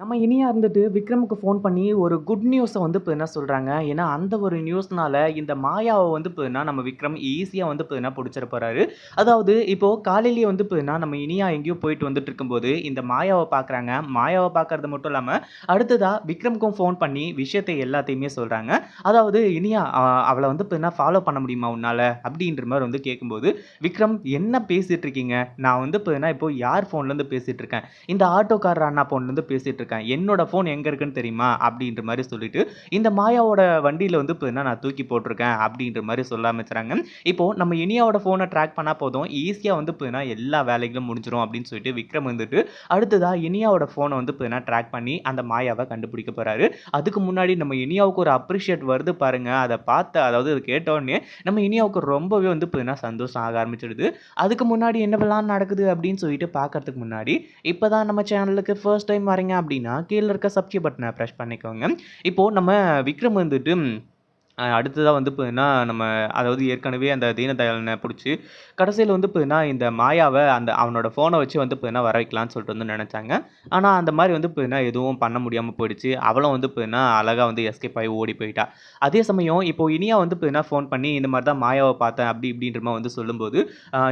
நம்ம இனியா இருந்துட்டு விக்ரமுக்கு ஃபோன் பண்ணி ஒரு குட் நியூஸை வந்து இப்போ என்ன சொல்கிறாங்க ஏன்னா, அந்த ஒரு நியூஸ்னால இந்த மாயாவை வந்து இப்ப நம்ம விக்ரம் ஈஸியாக வந்து இப்ப பிடிச்சிட போகிறாரு அதாவது இப்போது காலையிலேயே வந்து இப்போனா நம்ம இனியா எங்கேயோ போயிட்டு வந்துட்டு இருக்கும்போது, இந்த மாயாவை பார்க்குறாங்க. மாயாவை பார்க்கறது மட்டும் இல்லாமல் அடுத்ததாக விக்ரமுக்கும் ஃபோன் பண்ணி விஷயத்தை எல்லாத்தையுமே சொல்கிறாங்க அதாவது "இனியா அவளை வந்து இப்ப ஃபாலோ பண்ண முடியுமா உன்னால் அப்படின்ற மாதிரி வந்து கேட்கும்போது, விக்ரம் "என்ன பேசிகிட்டு இருக்கீங்க? நான் வந்து இப்போனா இப்போ யார் ஃபோன்லேருந்து பேசிகிட்டு இருக்கேன்? இந்த ஆட்டோக்காரர் அண்ணா ஃபோன்லேருந்து பேசிட்டு இருக்கேன். என்னோட ஃபோன் எங்கே இருக்குன்னு தெரியுமா?" அப்படின்ற மாதிரி சொல்லிட்டு, இந்த மாயாவோட வண்டியில் வந்து இப்ப நான் தூக்கி போட்டிருக்கேன்? அப்படின்ற மாதிரி சொல்ல ஆரம்பிச்சுறாங்க. இப்போ நம்ம இனியாவோட ஃபோனை ட்ராக் பண்ணால் போதும், ஈஸியாக வந்து இப்போ எல்லா வேலைகளும் முடிஞ்சிடும் அப்படின்னு சொல்லிட்டு விக்ரம் வந்துட்டு, அடுத்ததாக இனியாவோட ஃபோனை வந்து இப்போ ட்ராக் பண்ணி அந்த மாயாவை கண்டுபிடிக்க போகிறாரு அதுக்கு முன்னாடி நம்ம இனியாவுக்கு ஒரு அப்ரிஷியேட் வருது பாருங்கள் அதை பார்த்த அதாவது அத கேட்ட உடனே நம்ம இனியாவுக்கு ரொம்பவே வந்து இப்போ சந்தோஷம் ஆக ஆரம்பிச்சிடுது. அதுக்கு முன்னாடி என்னவெல்லாம் நடக்குது அப்படின்னு சொல்லிட்டு பார்க்கறதுக்கு முன்னாடி, இப்போ தான் நம்ம சேனலுக்கு ஃபர்ஸ்ட் டைம் வரீங்க அப்படின்னு கீழே இருக்க சப்ஸ்கிரைப் பட்டனை பிரஸ் பண்ணிக்கோங்க. இப்போ நம்ம விக்ரம் வந்துட்டு அடுத்ததாக வந்து பார்த்தீங்கன்னா, நம்ம அதாவது ஏற்கனவே அந்த தீனதயாளனை பிடிச்சி கடைசியில் வந்து பார்த்தீங்கன்னா, இந்த மாயாவை அந்த அவனோட ஃபோனை வச்சு வந்து பார்த்தீங்கன்னா வர வைக்கலான்னு சொல்லிட்டு வந்து நினச்சாங்க ஆனால் அந்த மாதிரி வந்து பார்த்தீங்கன்னா, எதுவும் பண்ண முடியாமல் போயிடுச்சு. அவளும் வந்து பார்த்தீங்கன்னா, அழகாக வந்து எஸ்கேப் ஆகி ஓடி போயிட்டா. அதே சமயம் இப்போ இனியா வந்து பார்த்தீங்கன்னா, ஃபோன் பண்ணி இந்த மாதிரி தான் மாயாவை பார்த்தேன் அப்படி இப்படின்ற மாதிரி வந்து சொல்லும்போது,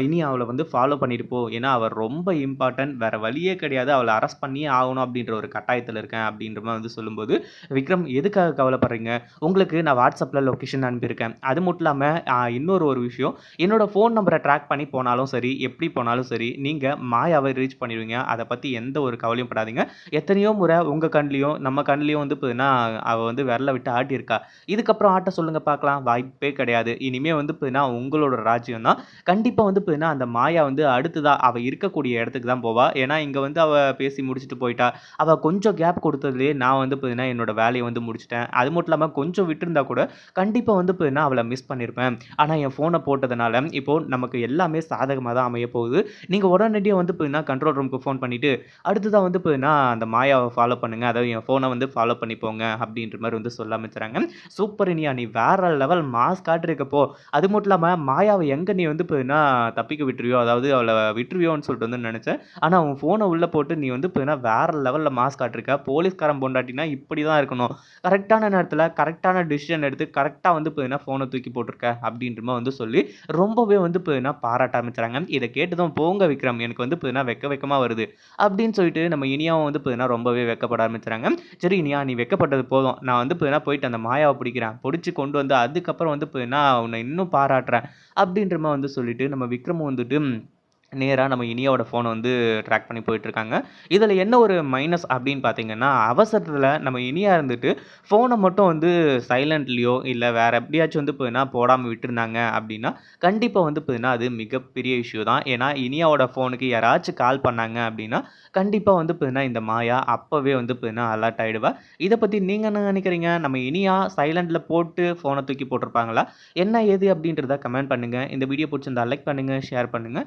இனி இனியா வந்து ஃபாலோ பண்ணிட்டு போ. ஏன்னா, அவ ரொம்ப இம்பார்ட்டன்ட். வேறு வழியே கிடையாது. அவளை அரெஸ்ட் பண்ணியே ஆகணும் அப்படின்ற ஒரு கட்டாயத்தில் இருக்கேன் அப்படின்ற மாதிரி வந்து சொல்லும்போது, விக்ரம் எதுக்காக கவலைப்படுறீங்க? உங்களுக்கு நான் வாட்ஸ்அப்பில் WhatsAppல லொக்கேஷன் அனுப்பியிருக்கேன். அது மட்டும் இல்லாமல் இன்னொரு ஒரு விஷயம், என்னோடய ஃபோன் நம்பரை ட்ராக் பண்ணி போனாலும் சரி, எப்படி போனாலும் சரி, நீங்கள் மாயாவை ரீச் பண்ணிடுவீங்க அதை பற்றி எந்த ஒரு கவலையும் படாதீங்க. எத்தனையோ முறை உங்கள் கண்லேயும் நம்ம கண்லேயும் வந்து பார்த்தீங்கன்னா, அவள் வந்து விரல விட்டு ஆட்டியிருக்கா. இதுக்கப்புறம் ஆட்ட சொல்லுங்கள் பார்க்கலாம். வாய்ப்பே கிடையாது. இனிமேல் வந்து இப்போதுன்னா உங்களோட ராஜ்யம் தான். கண்டிப்பாக வந்து இப்போதுன்னா அந்த மாயா வந்து அடுத்ததா அவள் இருக்கக்கூடிய இடத்துக்கு தான் போவா. ஏன்னா, இங்கே வந்து அவள் பேசி முடிச்சுட்டு போயிட்டா. அவள் கொஞ்சம் கேப் கொடுத்ததுலேயே நான் வந்து பார்த்தீங்கன்னா, என்னோட வேலையை வந்து முடிச்சிட்டேன் அது மட்டும் இல்லாமல் கொஞ்சம் விட்டுருந்தா கூட, கண்டிப்பாக வந்து பார்த்தீங்கன்னா, அவளை மிஸ் பண்ணியிருப்பேன். ஆனால் என் ஃபோனை போட்டதுனால, இப்போது நமக்கு எல்லாமே சாதகமாக தான் அமைய போகுது. நீங்கள் உடனடியாக வந்து பார்த்தீங்கன்னா, கண்ட்ரோல் ரூம்க்கு ஃபோன் பண்ணிவிட்டு அடுத்ததாக வந்து பார்த்தீங்கன்னா, அந்த மாயாவை ஃபாலோ பண்ணுங்கள் அதாவது என் ஃபோனை வந்து ஃபாலோ பண்ணிப்போங்க அப்படின்ற மாதிரி வந்து சொல்ல ஆரம்பிச்சுறாங்க. சூப்பர் இனியா! நீ வேற லெவல் மாஸ் காட்டிருக்கப்போ அது மட்டும் இல்லாமல் மாயாவை எங்கே நீ வந்து பார்த்தீங்கன்னா, தப்பிக்க விட்டுருவியோ, அதாவது அவளை விட்டுருவியோன்னு சொல்லிட்டு வந்து நினச்சேன் ஆனால் அவன் ஃபோனை உள்ளே போட்டு நீ வந்து பார்த்தீங்கன்னா, வேற லெவலில் மாஸ் காட்டியிருக்க. போலீஸ்காரன் பொண்டாட்டினா இப்படி தான் இருக்கணும். கரெக்டான நேரத்தில் கரெக்டான டிசிஷன் எடுத்து கரெக்டாக வந்து பார்த்தீங்கன்னா, ஃபோனை தூக்கி போட்டிருக்க அப்படின்ற வந்து சொல்லி, ரொம்பவே வந்து பார்த்தீங்கன்னா, பாராட்ட ஆரம்பிச்சுறாங்க. கேட்டு தான் போங்க விக்ரம் எனக்கு வந்து பார்த்தீங்கன்னா, வெக்க வெக்கமா வருது. அப்படின்னு சொல்லிட்டு நம்ம இனியாவும் வந்து பார்த்தீங்கன்னா, ரொம்பவே வெக்கப்பட ஆரம்பிச்சுறாங்க. சரி இனியா நீ வெக்கப்பட்டது போதும். நான் வந்து பார்த்தீங்கன்னா, போயிட்டு அந்த மாயாவை பிடிக்கிறேன். பிடிச்சி கொண்டு வந்து அதுக்கப்புறம் வந்து பார்த்தீங்கன்னா, உன்னை இன்னும் பாராட்டுறேன். அப்படின்ற வந்து சொல்லிட்டு, நம்ம விக்ரமும் வந்துட்டு நேராக நம்ம இனியாவோட ஃபோனை வந்து ட்ராக் பண்ணி போயிட்டுருக்காங்க. இதில் என்ன ஒரு மைனஸ் அப்படின்னு பார்த்தீங்கன்னா, அவசரத்தில் நம்ம இனியா இருந்துட்டு, ஃபோனை மட்டும் வந்து சைலண்ட்லேயோ இல்லை வேறு எப்படியாச்சும் வந்து பார்த்தீங்கன்னா, போடாமல் விட்டுருந்தாங்க அப்படின்னா, கண்டிப்பாக வந்து பார்த்தீங்கன்னா, அது மிகப்பெரிய இஷ்யூ தான். ஏன்னா, இனியாவோட ஃபோனுக்கு யாராச்சும் கால் பண்ணாங்க அப்படின்னா, கண்டிப்பாக வந்து பார்த்தீங்கன்னா, இந்த மாயா அப்போவே வந்து பார்த்தீங்கன்னா, அலர்ட் ஆகிடுவா இதை பற்றி நீங்கள் என்ன நினைக்கிறீங்க? நம்ம இனியா சைலண்டில் போட்டு ஃபோனை தூக்கி போட்டிருப்பாங்களா? என்ன ஏது அப்படின்றத கமெண்ட் பண்ணுங்கள் இந்த வீடியோ பிடிச்சிருந்தா லைக் பண்ணுங்கள் ஷேர் பண்ணுங்கள்